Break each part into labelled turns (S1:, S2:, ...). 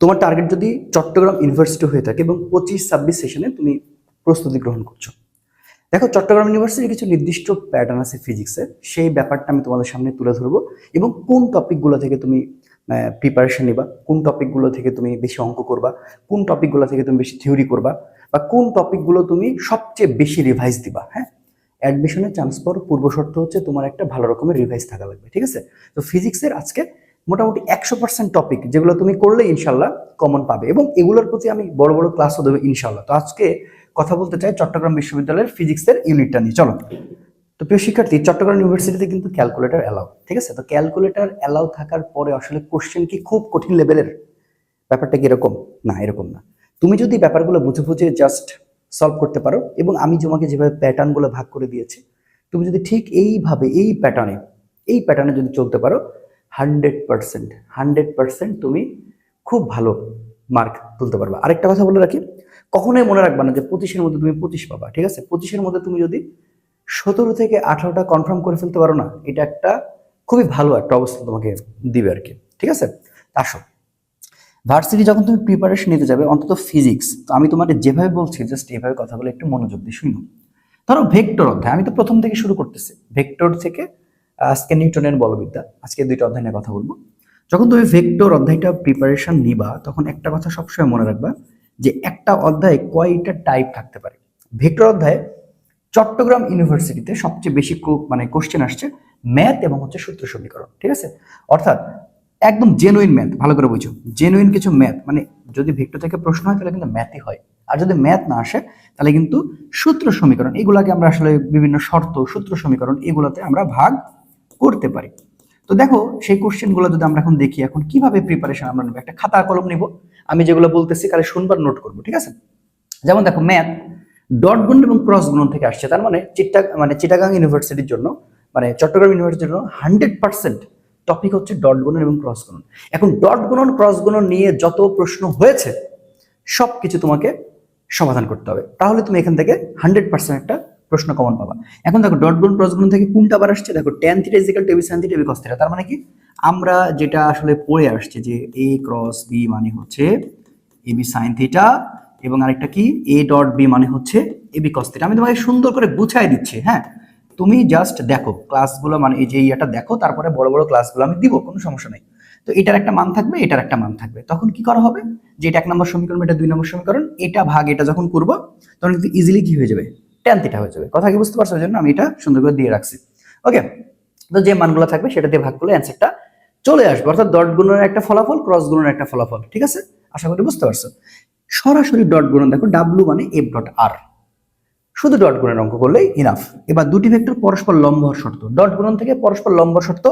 S1: তোমার টার্গেট যদি চট্টগ্রাম ইউনিভার্সিটি হয়ে থাকে এবং পঁচিশ ছাব্বিশ সেশনে তুমি প্রস্তুতি গ্রহণ করছ। দেখো, চট্টগ্রাম ইউনিভার্সিটির কিছু নির্দিষ্ট প্যাটার্ন আছে ফিজিক্সের সেই ব্যাপারটা আমি তোমাদের সামনে তুলে ধরবো এবং কোন টপিকগুলো থেকে তুমি প্রিপারেশন নিবা, কোন টপিকগুলো থেকে তুমি বেশি অঙ্ক করবা, কোন টপিকগুলো থেকে তুমি বেশি থিওরি করবা, বা কোন টপিকগুলো তুমি সবচেয়ে বেশি রিভাইজ দিবা হ্যাঁ? অ্যাডমিশনের চান্স পাওয়ার পূর্ব শর্ত হচ্ছে তোমার একটা ভালো রকমের রিভাইজ থাকা লাগবে, ঠিক আছে? তো ফিজিক্সের আজকে মোটামুটি একশো পার্সেন্ট টপিক যেগুলো তুমি করলে ইনশাল্লাহ কমন পাবে এবং এগুলোর প্রতি আমি বড় বড় ক্লাসও দেবো ইনশাল্লাহ। তো আজকে কথা বলতে চাই চট্টগ্রাম বিশ্ববিদ্যালয়ের ফিজিক্সের ইউনিটটা নিয়ে। চলো। তো প্রিয় শিক্ষার্থী, চট্টগ্রাম ইউনিভার্সিটিতে কিন্তু ক্যালকুলেটার অ্যালাউ ঠিক আছে? তো ক্যালকুলেটর অ্যালাউ থাকার পরে আসলে কোশ্চেন কি খুব কঠিন লেভেলের ব্যাপারটা কি এরকম? না এরকম না। তুমি যদি ব্যাপারগুলো বুঝে বুঝে জাস্ট সলভ করতে পারো এবং আমি তোমাকে যেভাবে প্যাটার্নগুলো ভাগ করে দিয়েছি, তুমি যদি ঠিক এইভাবে, এই প্যাটার্নে এই প্যাটার্নে যদি চলতে পারো হান্ড্রেড পার্সেন্ট হান্ড্রেড পার্সেন্ট তুমি খুব ভালো মার্ক তুলতে পারবে। আরেকটা কথা বলে রাখি, কখনোই মনে রাখবা না যে পঁচিশের মধ্যে তুমি পঁচিশ পাবা, ঠিক আছে? পঁচিশের মধ্যে তুমি যদি সতেরো থেকে আঠারোটা কনফার্ম করে ফেলতে পারো না, এটা একটা খুবই ভালো একটা অবস্থা তোমাকে দিবে আর কি, ঠিক আছে? আসো। ভার্সিটি যখন তুমি প্রিপারেশন নিতে যাবে, অন্তত ফিজিক্স তো আমি তোমাকে যেভাবে বলছি জাস্ট এভাবে কথা বলে একটু মনোযোগ দিয়ে শুনো। ধরো ভেক্টর অধ্যায়, আমি তো প্রথম থেকে শুরু করতেছি। ভেক্টর থেকে আজকে নিউটনের বলবিদ্যা। আজকে দুইটা অধ্যায় নিয়ে কথা বলব। যখন তুমি ভেক্টর অধ্যায়টা প্রিপারেশন নিবা, তখন একটা কথা সবসময় মনে রাখবা যে একটা অধ্যায়ে কয়টা টাইপ থাকতে পারে। ভেক্টর অধ্যায়ে চট্টগ্রাম ইউনিভার্সিটিতে সবচেয়ে বেশি মানে কোশ্চেন আসছে ম্যাথ এবং হচ্ছে সূত্র সমীকরণ, ঠিক আছে? অর্থাৎ একদম জেনুইন ম্যাথ ভালো করে বুঝো। জেনুইন কিছু ম্যাথ মানে যদি ভেক্টর থেকে প্রশ্ন হয় তাহলে কিন্তু ম্যাথই হয়। আর যদি ম্যাথ না আসে, তাহলে কিন্তু সূত্র সমীকরণ, এগুলাকে আমরা আসলে বিভিন্ন শর্ত, সূত্র সমীকরণ, এগুলোতে আমরা ভাগ করতে পারি। তো দেখো, সেই কোশ্চেনগুলো যদি আমরা এখন দেখি, এখন কীভাবে প্রিপারেশন আমরা নেব? একটা খাতা কলম নিব। আমি যেগুলো বলতেছি, কালে শুনবার নোট করব, ঠিক আছে? যেমন দেখো ম্যাথ ডট গুণ এবং ক্রস গুণন থেকে আসছে। তার মানে চিট্টা মানে চিটাগাং ইউনিভার্সিটির জন্য মানে চট্টগ্রাম ইউনিভার্সিটির জন্য হান্ড্রেড পার্সেন্ট টপিক হচ্ছে ডট গুণন এবং ক্রস গুণন এখন ডট গুণন ক্রস গুণন নিয়ে যত প্রশ্ন হয়েছে সব কিছু তোমাকে সমাধান করতে হবে। তাহলে তুমি এখান থেকে হান্ড্রেড পার্সেন্ট একটা প্রশ্ন কমন পাবা। এখন দেখো ডট গুণ ক্রস গুণ থেকে কোনটা আবার আসছে? দেখো tan theta is equal to by sine theta cos theta তার মানে কি? আমরা যেটা আসলে পড়ে আসছে যে এ ক্রস বি মানে হচ্ছে এ বি সাইন থিটা এবং আরেকটা কি? এ ডট বি মানে হচ্ছে এ বি কস থিটা আমি তোমাকে সুন্দর করে গুছাই দিচ্ছি হ্যাঁ? তুমি জাস্ট দেখো ক্লাসগুলো মানে এই যে ইয়েটা দেখো, তারপরে বড় বড় ক্লাসগুলো আমি দিব, কোনো সমস্যা নেই। তো এটার একটা মান থাকবে, এটার একটা মান থাকবে। তখন কি করা হবে? যে এটা এক নম্বর সমীকরণ, এটা দুই নম্বর সমীকরণ, এটা ভাগ এটা যখন করব, তখন কিন্তু ইজিলি কি হয়ে যাবে? ট্যান থিটা হয়ে যাবে। কথা কি বুঝতে পারছ? ওই জন্য আমি এটা সুন্দর করে দিয়ে রাখছি। ওকে তো যে মানগুলো থাকবে সেটা দিয়ে ভাগ করলে অ্যান্সারটা চলে আসবে। অর্থাৎ ডট গুণনের একটা ফলাফল ক্রস গুণনের একটা ফলাফল। ঠিক আছে? আশা করি বুঝতে পারছ? সরাসরি ডট গুণন, দেখো ডাব্লু মানে এফ ডট আর শুধু ডট গুণের অঙ্ক করলেই ইনাফ এবার দুটি ভেক্টর পরস্পর লম্ব শর্ত। ডট গুণন থেকে পরস্পর লম্ব শর্ত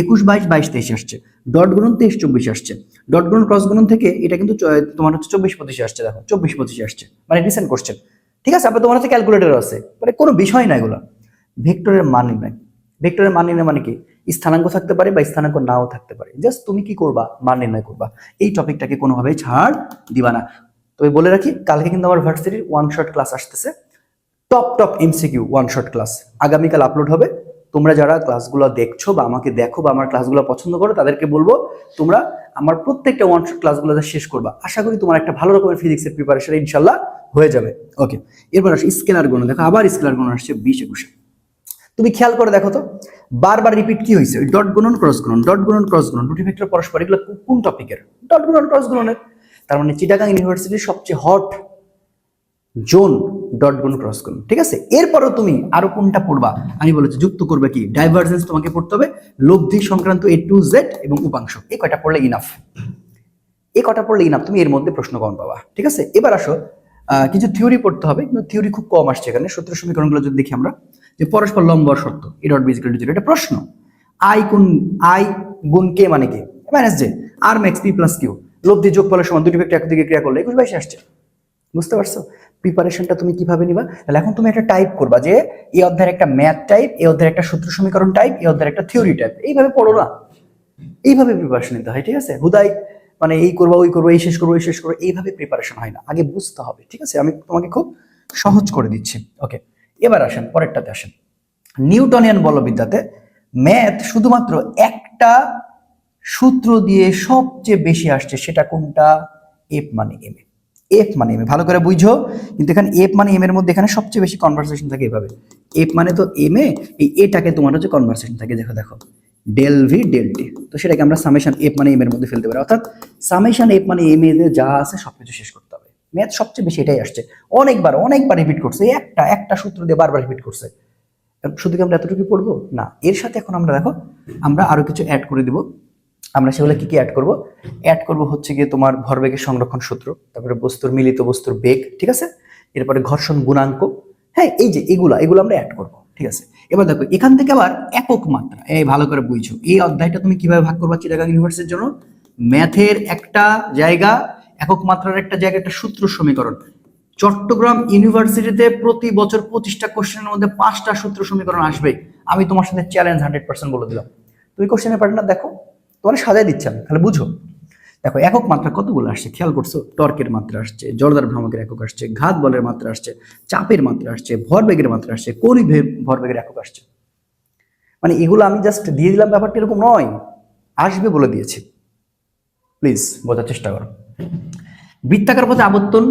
S1: একুশ, বাইশ বাইশ, তেইশ আসছে। ডট গুণন তেইশ, চব্বিশ আসছে। ডট গুণন ক্রস গুণন থেকে এটা কিন্তু তোমার হচ্ছে চব্বিশ পঁচিশে আসছে, দেখো। চব্বিশ পঁচিশে আসছে। মানে রিসেন্ট কোশ্চেন ঠিক আছে? আপনার তোমার হচ্ছে ক্যালকুলেটর আছে। মানে কোনো বিষয় না এগুলো। ভেক্টরের মান নির্ণয়। ভেক্টরের মান নির্ণয় মানে কি? স্থানাঙ্ক থাকতে পারে বা স্থানাঙ্ক নাও থাকতে পারে। জাস্ট তুমি কি করবা? মান নির্ণয় করবা। এই টপিকটাকে কোনোভাবেই ছাড় দিবা না। তবে বলে রাখি, কালকে কিন্তু আমার ভার্সিটির ওয়ান শর্ট ক্লাস আসতেছে। Top top MCQ one shot class আগামীকাল আপলোড হবে। তোমরা যারা ক্লাসগুলো দেখছ বা আমাকে দেখো বা আমার ক্লাসগুলো পছন্দ করো, তাদেরকে বলব, তোমরা আমার প্রত্যেকটা ওয়ান শট ক্লাসগুলো শেষ করবা। আশা করি তোমার একটা ভালো রকমের ফিজিক্সের প্রিপারেশন ইনশাল্লাহ হয়ে যাবে। ওকে এরপর আসে স্কেলার গুণ দেখো, আবার স্কেলার গুণ আসছে বিশ একুশে। তুমি খেয়াল করে, দেখো তো, বারবার রিপিট কি হয়েছে? ডট গুণন ক্রস গুণন ডট গুণন ক্রস গুণন, দুটি ভেক্টর পরস্পর, এগুলো কোন টপিকের ডট গুণন ক্রস গুণনের। তার মানে চিটাগাং ইউনিভার্সিটির সবচেয়ে হট জোন ডট গুণ ক্রস গুণ ঠিক আছে? এরপরও তুমি আরও কোনটা পড়বা? আমি বলেছি, যুক্ত করবে কি? ডাইভারজেন্স তোমাকে পড়তে হবে, লব্ধি সংক্রান্ত এ টু জেড এবং উপাংশ। এই কয়টা পড়লে ইনাফ এই কটা পড়লে ইনাফ তুমি এর মধ্যে প্রশ্ন কম পাবা, ঠিক আছে? এবার আসো কিছু থিওরি পড়তে হবে, কিন্তু থিওরি খুব কম আসছে এখানে। সূত্র সমীকরণগুলো যদি দেখি আমরা, যে পরস্পর লম্ব আর শর্ত A dot B equal to zero এটা প্রশ্ন। আই কোন আই গুণ কে মানে কি? মাইনাস জে আর ম্যাক্স পি প্লাস কিউ লব্ধি যোগ ফলের সমান, দুটি ভেক্টর একদিকে ক্রিয়া করলে একুশ বাইশে আসছে। বুঝতে পারছ? প্রিপারেশনটা তুমি কীভাবে নিবা? তাহলে এখন তুমি একটা টাইপ করবা যে, এই অধ্যায়ের একটা ম্যাথ টাইপ এই অধ্যায়ের একটা সূত্র সমীকরণ টাইপ এই অধ্যায়ের একটা থিওরি টাইপ এইভাবে পড়ো না। এইভাবে প্রিপারেশন নিতে হয়, ঠিক আছে? হুদাই মানে এই করব, ওই করব, এই শেষ করব এই শেষ করব, এইভাবে প্রিপারেশন হয় না। আগে বুঝতে হবে, ঠিক আছে? আমি তোমাকে খুব সহজ করে দিচ্ছি। ওকে এবার আসেন, পরেরটাতে আসেন। নিউটনিয়ান বলবিদ্যাতে ম্যাথ শুধুমাত্র একটা সূত্র দিয়ে সবচেয়ে বেশি আসছে, সেটা কোনটা? এফ মানে এম এ। এফ মানে এম ভালো করে বুঝো। কিন্তু এখানে এফ মানে এম এর মধ্যে এখানে সবচেয়ে বেশি কনভারসেশন থাকে এভাবে। এফ মানে তো এম এ, এই এটাকে তোমার হচ্ছে কনভারসেশন থাকে, দেখো দেখো। ডেল ভি ডেল টি তো সেটাকে আমরা সামেশন এফ মানে এম এর মধ্যে ফেলতে পারি। অর্থাৎ সামেশন এফ মানে এম এ যা আছে সবকিছু শেষ করতে হবে। ম্যাথ সবচেয়ে বেশি এটাই আসছে। অনেকবার অনেকবার রিপিট করছে। একটা একটা সূত্র দিয়ে বারবার রিপিট করছে। শুধু কি আমরা এতটুকু পড়ব? না। এর সাথে এখন আমরা দেখো, আমরা আরও কিছু অ্যাড করে দিব। আমরা সেগুলো কি কি অ্যাড করব? অ্যাড করব হচ্ছে গিয়ে তোমার ভরবেগের সংরক্ষণ সূত্র, তারপরে বস্তুর মিলিত বস্তুর বেগ, ঠিক আছে? এরপরে ঘর্ষণ গুণাঙ্ক হ্যাঁ এই যে এগুলা, এগুলো আমরা অ্যাড করব, ঠিক আছে? এবার দেখো, এখান থেকে আবার একক মাত্রা, এই ভালো করে বুঝছ, এই অধ্যায়টা তুমি কীভাবে ভাগ করবা চিটাগাং ইউনিভার্সিটির জন্য? ম্যাথের একটা জায়গা, একক মাত্রার একটা জায়গা, একটা সূত্র সমীকরণ। চট্টগ্রাম ইউনিভার্সিটিতে প্রতি বছর পঁচিশটা কোশ্চেনের মধ্যে পাঁচটা সূত্র সমীকরণ আসবে। আমি তোমার সাথে চ্যালেঞ্জ হান্ড্রেড পার্সেন্ট বলে দিলাম। তুমি কোশ্চেনের প্যাটার্নটা দেখো। তোমার সাজাই দিচ্ছে আমি, তাহলে বুঝো। দেখো, একক মাত্রা কতগুলো আসছে? খেয়াল করছ? টর্কের মাত্রা আসছে জলদার ভ্রামকের একক আসছে, ঘাত বলের মাত্রা আসছে, চাপের মাত্রা আসছে, ভরবেগের মাত্রা আসছে কোনি ভরবেগের একক আসছে। মানে এগুলো আমি জাস্ট দিয়ে দিলাম, ব্যাপারটা এরকম নয়। আসবে বলে দিয়েছি। প্লিজ, বোঝার চেষ্টা করো। বৃত্তাকার পথে আবর্তন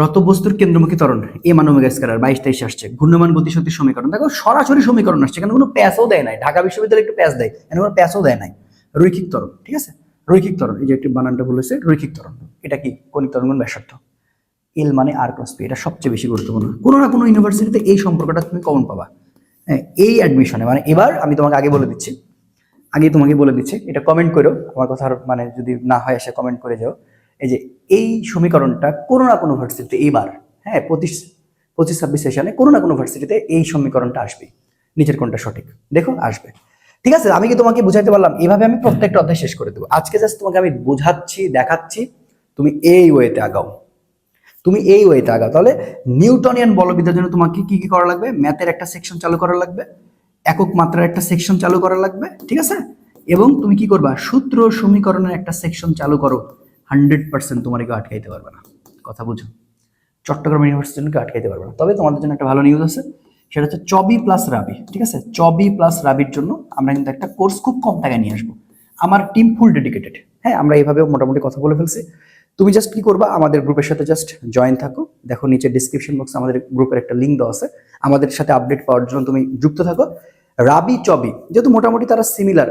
S1: রত বস্তুর কেন্দ্রমুখী ত্বরণ, এ মান ওমেগা বাইশ তেইশ আসছে। ঘূর্ণমান গতিশক্তির সমীকরণ। দেখো, সরাসরি সমীকরণ আসছে কেন কোনো প্যাসও দেয় নাই। ঢাকা বিশ্ববিদ্যালয় একটু প্যাস দেয়, এখানে কোনো প্যাসও দেয় নাই। রৈখিক ত্বরণ, ঠিক আছে? রৈখিক ত্বরণ, এই যে একটি বানানটা বলেছে রৈখিক ত্বরণ। এটা কি? কণিক তরঙ্গন ব্যাসার্থ? এল মানে আর প্লাস পি, এটা সবচেয়ে বেশি গুরুত্বপূর্ণ। কোনো না কোনো ইউনিভার্সিটিতে এই সম্পর্কটা তুমি কমন পাবা। হ্যাঁ এই অ্যাডমিশনে মানে এবার আমি তোমাকে আগে বলে দিচ্ছি, আগে তোমাকে বলে দিচ্ছি, এটা কমেন্ট করো, আমার কথা মানে যদি না হয় এসে কমেন্ট করে যাও। এই যে এই সমীকরণটা কোনো না কোনো ভার্সিটিতে এইবার হ্যাঁ পঁচিশ পঁচিশ ছাব্বিশ সেশনে কোনো না কোনো ভার্সিটিতে এই সমীকরণটা আসবে। নিচের কোনটা সঠিক? দেখো, আসবে। ঠিক আছে? আমি কি তোমাকে বুঝাইতে পারলাম? এইভাবে আমি প্রত্যেকটা অধ্যায় শেষ করে দেবো। আজকে জাস্ট তোমাকে আমি বোঝাচ্ছি, দেখাচ্ছি। তুমি এই ওয়েতে আগাও। তুমি এই ওয়েতে আগাও। তাহলে নিউটনিয়ান বলবিদ্যার জন্য তোমাকে কি কি করা লাগবে? ম্যাথের একটা সেকশন চালু করা লাগবে, একক মাত্রার একটা সেকশন চালু করা লাগবে, ঠিক আছে? এবং তুমি কি করবা? সূত্র সমীকরণের একটা সেকশন চালু করো। হান্ড্রেড পার্সেন্ট তোমার কেউ আটকাইতে পারবে না। কথা বুঝো? চট্টগ্রাম ইউনিভার্সিটির জন্য কেউ আটকাইতে পারবে না। তবে তোমাদের জন্য একটা ভালো নিউজ আছে। সেটা হচ্ছে চবি প্লাস রাবি, ঠিক আছে? চবি প্লাস রাবির জন্য আমরা কিন্তু একটা কোর্স খুব কম টাকায় নিয়ে আসব। আমার টিম ফুল ডেডিকেটেড হ্যাঁ আমরা এইভাবে মোটামুটি কথা বলে ফেলছি। তুমি জাস্ট কি করবা? আমাদের গ্রুপের সাথে জাস্ট জয়েন থাকো। দেখো নিচে ডিসক্রিপশন বক্সে আমাদের গ্রুপের একটা লিঙ্ক দেওয়া আছে। আমাদের সাথে আপডেট পাওয়ার জন্য তুমি যুক্ত থাকো। রাবি চবি, যেহেতু মোটামুটি তারা সিমিলার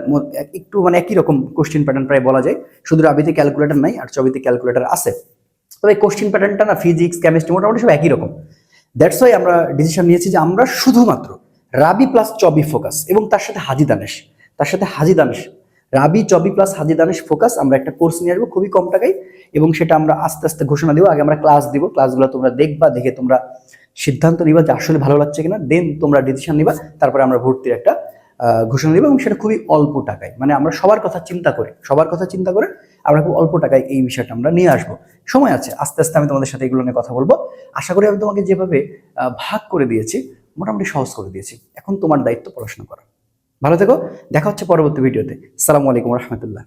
S1: একটু মানে একই রকম কোশ্চেন প্যাটার্ন প্রায় বলা যায়। শুধু রাবিতে ক্যালকুলেটার নাই আর চবিতে ক্যালকুলেটার আছে। তবে কোশ্চেন প্যাটার্নটা না ফিজিক্স কেমিস্ট্রি মোটামুটি সব একই রকম। দ্যাটস ওয়াই আমরা ডিসিশন নিয়েছি যে আমরা শুধুমাত্র রাবি প্লাস চবি ফোকাস এবং তার সাথে হাজি দানেশ তার সাথে হাজি দানেশ রাবি চবি প্লাস হাজি দানেশ ফোকাস আমরা একটা কোর্স নিয়ে আসব খুবই কম টাকায় এবং সেটা আমরা আস্তে আস্তে ঘোষণা দেবো। আগে আমরা ক্লাস দিব ক্লাসগুলো তোমরা দেখবা, দেখে তোমরা সিদ্ধান্ত নিবা যে আসলে ভালো লাগছে কিনা। দেন তোমরা ডিসিশন নিবা, তারপরে আমরা ভর্তির একটা ঘোষণা দিব এবং সেটা খুবই অল্প টাকায়। মানে আমরা সবার কথা চিন্তা করে, সবার কথা চিন্তা করে আমরা খুব অল্প টাকায় এই বিষয়টা আমরা নিয়ে আসব। সময় আছে, আস্তে আস্তে আমি তোমাদের সাথে এগুলো নিয়ে কথা বলব। আশা করি আমি তোমাকে যেভাবে ভাগ করে দিয়েছি, মোটামুটি সহজ করে দিয়েছি। এখন তোমার দায়িত্ব পড়াশোনা করা। ভালো থেকো, দেখা হচ্ছে পরবর্তী ভিডিওতে। সালামু আলাইকুম রহমতুল্লাহ।